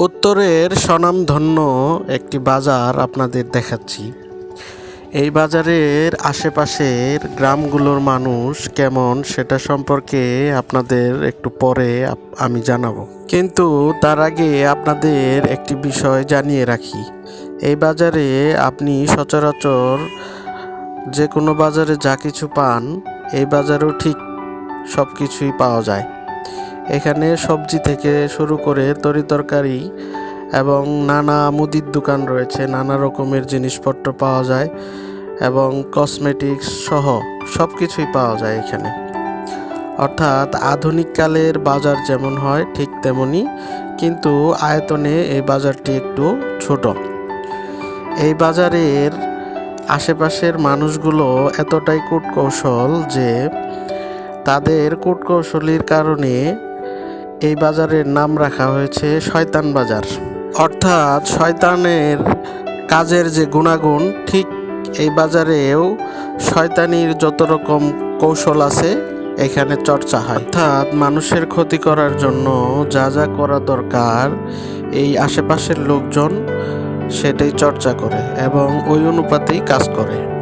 উত্তরের স্বনামধন্য একটি বাজার আপনাদের দেখাচ্ছি। এই বাজারের আশেপাশের গ্রামগুলোর মানুষ কেমন সেটা সম্পর্কে আপনাদের একটু পরে আমি জানাব। কিন্তু তার আগে আপনাদের একটি বিষয় জানিয়ে রাখি। এই বাজারে আপনি সচরাচর যে কোনো বাজারে যা কিছু পান, এই বাজারেও ঠিক সব কিছুই পাওয়া যায়। এখানে সবজি থেকে শুরু করে তরিতরকারি এবং নানা মুদির দোকান রয়েছে, নানা রকমের জিনিসপত্র পাওয়া যায় এবং কসমেটিক্স সহ সব কিছুই পাওয়া যায় এখানে। অর্থাৎ আধুনিক কালের বাজার যেমন হয় ঠিক তেমনই, কিন্তু আয়তনে এই বাজারটি একটু ছোট। এই বাজারের আশেপাশের মানুষগুলো এতটাই কূটকৌশল যে তাদের কূটকৌশলীর কারণে এই বাজারের নাম রাখা হয়েছে শয়তান বাজার। অর্থাৎ শয়তানের কাজের যে গুণাগুণ, ঠিক এই বাজারেও শয়তানির যত রকম কৌশল আছে, এখানে চর্চা হয়। অর্থাৎ মানুষের ক্ষতি করার জন্য যা যা করা দরকার, এই আশেপাশের লোকজন সেটাই চর্চা করে এবং ওই অনুপাতেই কাজ করে।